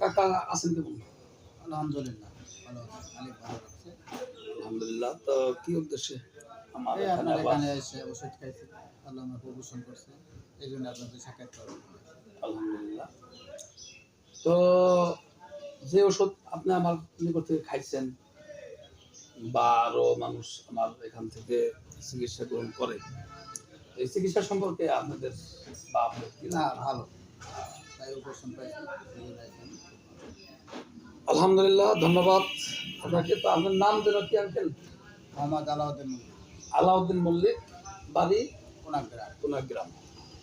কাকা আছেন কেমন আলহামদুলিল্লাহ ভালো ভালো আলহামদুলিল্লাহ তো কি উদ্দেশ্যে? আমার এখানে এখানে এসে ওষুধ খাইছি। আল্লাহ আমার করছে। এই জন্য আপনাদের সাক্ষাৎ করব আলহামদুলিল্লাহ। তো যে ওষুধ আপনি আমার নিকট থেকে খাইছেন বা আরও মানুষ আমার এখান থেকে চিকিৎসা গ্রহণ করে এই চিকিৎসা সম্পর্কে আপনাদের বা আপনাদের কি না? ভালো। আলহামদুলিল্লাহ ধন্যবাদ। আপনাকে তো আপনার নাম যেন কি আঙ্কেল? মোহাম্মদ আলাউদ্দিন আলাউদ্দিন মল্লিক বাড়ি? কোনাগ্রাম। কোনাগ্রাম।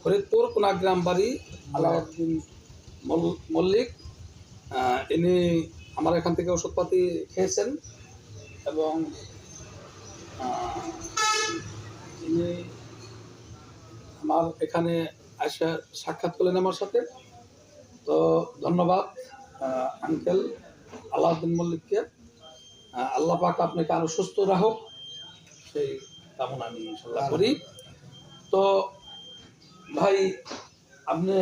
ফরিদপুর কোনাগ্রাম বাড়ি আলাউদ্দিন মল- মল্লিক। ইনি আমার এখান থেকে ওষুধপাতি খেয়েছেন এবং ইনি আমার এখানে এসে সাক্ষাৎ করলেন আমার সাথে। তো ধন্যবাদ আঙ্কেল আলাউদ্দিন মল্লিককে আল্লাহ পাক আপনাকে আরও সুস্থ রাখুক সেই কামনা আমি ইনশাল্লাহ করি। তো ভাই আপনি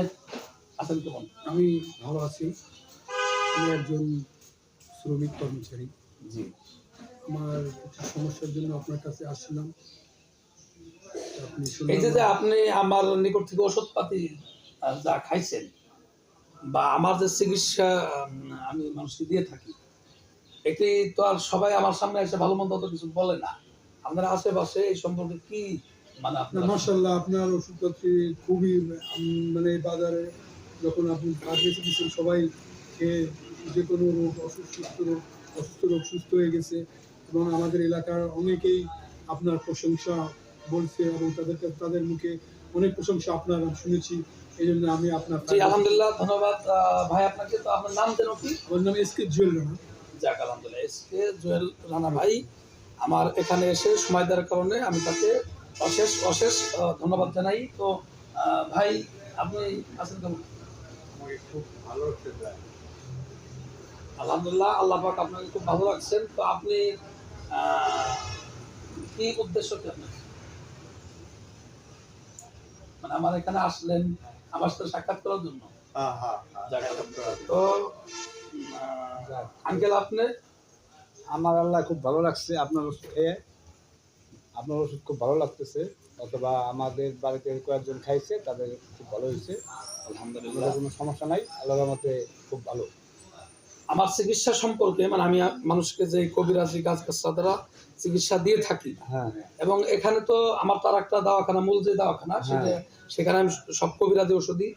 আছেন কেমন? আমি ভালো আছি। আমি একজন শ্রমিক কর্মচারী। জি। আমার কিছু সমস্যার জন্য আপনার কাছে আসছিলাম। এই যে আপনি আমার নিকট থেকে ওষুধপাতি যা খাইছেন বা আমার যে চিকিৎসা আমি মানুষকে দিয়ে থাকি, এটি তো আর সবাই আমার সামনে এসে ভালো মন্দ তো কিছু বলে না। আপনার আশেপাশে এই সম্পর্কে কি মানে আপনার মার্শাল্লাহ আপনার ওষুধপত্র খুবই মানে বাজারে যখন আপনি কাজে দিচ্ছেন সবাই খেয়ে যে কোনো রোগ, অসুস্থ রোগ অসুস্থ রোগ সুস্থ হয়ে গেছে, এবং আমাদের এলাকার অনেকেই আপনার প্রশংসা বলছে এবং তাদের তাদের মুখে অনেক প্রশংসা আপনার শুনেছি। এই জন্য আমি আপনার জি আলহামদুলিল্লাহ ধন্যবাদ। ভাই আপনাকে তো আপনার নাম যেন কি? আমার নাম এস কে জুয়েল রানা। যাক আলহামদুলিল্লাহ এস কে জুয়েল রানা ভাই। আমার এখানে এসে সময় দেওয়ার কারণে আমি তাকে অশেষ অশেষ ধন্যবাদ জানাই। তো ভাই আপনি আছেন কেমন? খুব ভালো আলহামদুলিল্লাহ আল্লাহ পাক আপনাকে খুব ভালো লাগছেন তো আপনি আহ, কি উদ্দেশ্য কি আপনার? মানে আমার এখানে আসলেন আমার সাথে সাক্ষাৎ করার জন্য। আলহামদুলিল্লাহ। তো আঙ্কেল আপনি? আমার আল্লাহ খুব ভালো লাগছে আপনার ওষুধ। খেয়ে আপনার ওষুধ খুব ভালো লাগতেছে অথবা আমাদের বাড়িতে কয়েকজন খাইছে তাদের খুব ভালো হয়েছে। আলহামদুলিল্লাহ। কোনো সমস্যা নাই আল্লাহ মতে খুব ভালো। আমার চিকিৎসা সম্পর্কে মানে আমি মানুষকে যে কবিরাজি গাছ গাছরা দ্বারা চিকিৎসা দিয়ে থাকি। হ্যাঁ। এবং এখানে তো আমার তার একটা দাওয়াখানা মূল যে দাওয়াখানা সেটা সেখানে আমি সব কবিরাজি ওষুধই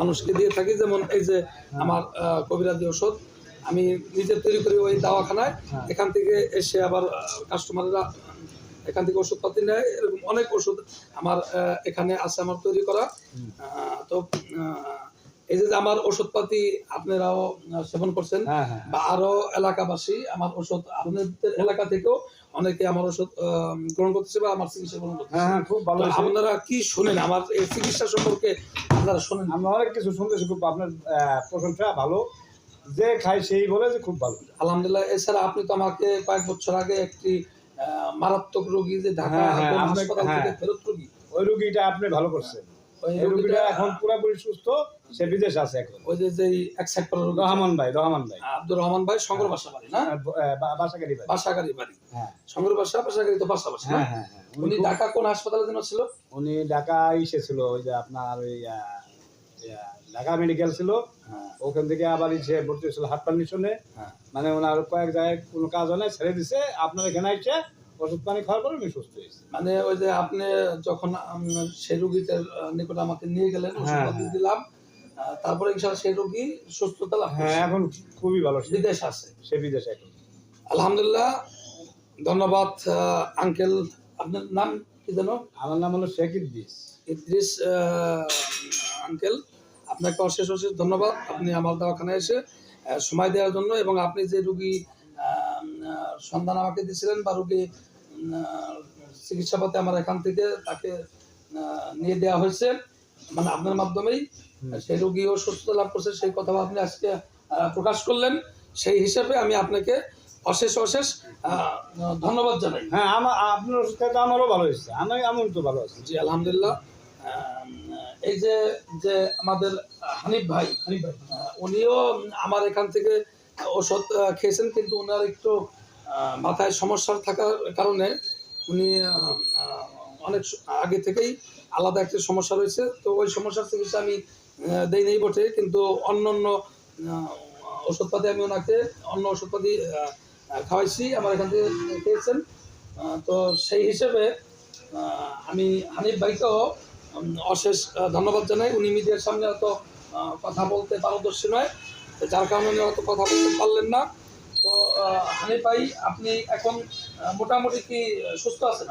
মানুষকে দিয়ে থাকি। যেমন এই যে আমার আহ, কবিরাজি ওষুধ আমি নিজে তৈরি করি ওই দাওয়াখানায়। হ্যাঁ। এখান থেকে এসে আবার কাস্টমাররা এখান থেকে ওষুধপাতি নেয়। এরকম অনেক ওষুধ আমার এখানে আছে আমার তৈরি করা। তো যে আমার ওষুধপাতি আপনারাও সেবন করছেন হ্যাঁ হ্যাঁ বা আরও এলাকাবাসী আমার ওষুধ আপনাদের এলাকা থেকেও অনেকে আমার ওষুধ গ্রহণ করতেছে বা আমার চিকিৎসা গ্রহণ করতেছে। হ্যাঁ হ্যাঁ খুব ভালো আপনারা কি শোনেন? আমার এই চিকিৎসা সম্পর্কে আপনারা শোনেন। আমরা অনেক কিছু শুনতেছি খুব আপনার প্রশংসা ভালো। যে খাই সেই বলে যে খুব ভালো। আলহামদুলিল্লাহ এছাড়া আপনি তো আমাকে কয়েক বছর আগে একটি মারাত্মক রোগী যে ঢাকা হ্যাঁ, হ্যাঁ, হাসপাতাল থেকে হ্যাঁ। ফেরত রোগী। ওই রুগীটা আপনি ভালো করছেন। ওই রোগীটা এখন পুরোপুরি সুস্থ সে বিদেশে আছে এখন। ওই যে যেই এক সাইড রহমান ভাই রহমান ভাই। আব্দুর রহমান ভাই শঙ্কর বাসা বাড়ি না? আহ, ব- আহ, বা- বাসাকারী ভাই বাসাগাড়ি বাড়ি। হ্যাঁ। শঙ্কর বাসা বাসাগাড়ি তো পাশাপাশি হ্যাঁ হ্যাঁ হ্যাঁ। উনি উনি ঢাকা কোন হাসপাতালে যেন ছিল? উনি ঢাকা ইসে ছিল ওই যে আপনার ওই ঢাকা মেডিকেল ছিল। হ্যাঁ। ওখান থেকে আবার ইসে ভর্তি হয়েছিল হাট পারমিশনে হ্যাঁ। মানে ওনার কয়েক জায়গায় কোনো কাজ হয় না ছেড়ে দিছে। আপনার এখানে এসে ওষুধ পানি খাওয়ার পরে উনি সুস্থ হয়েছে। মানে ওই যে আপনি যখন আম, সেই রোগীটার নিকট আমাকে নিয়ে গেলেন হ্যাঁ, হ্যাঁ। দিলাম তারপরে সেই রোগী সুস্থতা লাভ হ্যাঁ এখন খুবই ভালো বিদেশ আছে। সে বিদেশে এখন। আলহামদুলিল্লাহ ধন্যবাদ আঙ্কেল। আপনার নাম কি যেন? আমার নাম হলো শেখ ইদ্রিস। ইদ্রিস আঙ্কেল আপনাকে অশেষ অশেষ ধন্যবাদ। আপনি আমার দোকানে এসে সময় দেওয়ার জন্য এবং আপনি যে রুগী সন্ধান আমাকে দিয়েছিলেন বা রুগী চিকিৎসা পাতে আমার এখান থেকে তাকে নিয়ে দেওয়া হয়েছে। মানে আপনার মাধ্যমেই সেই রুগীও সুস্থতা লাভ করছে সেই কথা আপনি আজকে প্রকাশ করলেন। সেই হিসাবে আমি আপনাকে অশেষ অশেষ ধন্যবাদ জানাই। হ্যাঁ আমার আপনার ওষুধ খাইতে আমারও ভালো হয়েছে। আমি এমন তো ভালো আছি। জি আলহামদুলিল্লাহ। এই যে যে আমাদের হানিফ ভাই হানিফ ভাই। উনিও আমার এখান থেকে ওষুধ খেয়েছেন কিন্তু ওনার একটু মাথায় সমস্যা থাকার কারণে উনি অনেক আগে থেকেই আলাদা একটা সমস্যা রয়েছে। তো ওই সমস্যার চিকিৎসা আমি দেই নেই বটে, কিন্তু অন্য অন্য ওষুধপাতি আমি ওনাকে, অন্য ওষুধপাতি খাওয়াইছি, আমার এখান থেকে খেয়েছেন। তো সেই হিসেবে আমি হানিফ ভাইকেও অশেষ ধন্যবাদ জানাই। উনি মিডিয়ার সামনে অত কথা বলতে পারদর্শী নয়। যার কারণে উনি অত কথা বলতে পারলেন না। তো ভাই আপনি এখন মোটামুটি কি সুস্থ আছেন?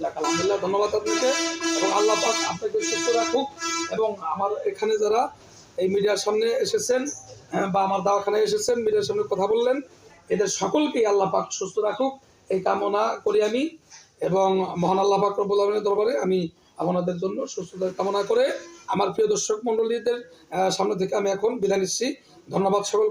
যাক আলহামদুলিল্লাহ ধন্যবাদ আপনাকে। এবং আল্লাহ পাক আপনাকে সুস্থ রাখুক এবং আমার এখানে যারা এই মিডিয়ার সামনে এসেছেন বা আমার দাওয়াখানায় এসেছেন মিডিয়ার সামনে কথা বললেন এদের সকলকেই আল্লাহ পাক সুস্থ রাখুক। এই কামনা করি আমি এবং মহান আল্লাহ পাক রব্বুল আলমের দরবারে আমি আপনাদের জন্য সুস্থতা কামনা করে আমার প্রিয় দর্শক মণ্ডলীদের সামনে থেকে আমি এখন বিদায় নিচ্ছি। ধন্যবাদ সকলকে।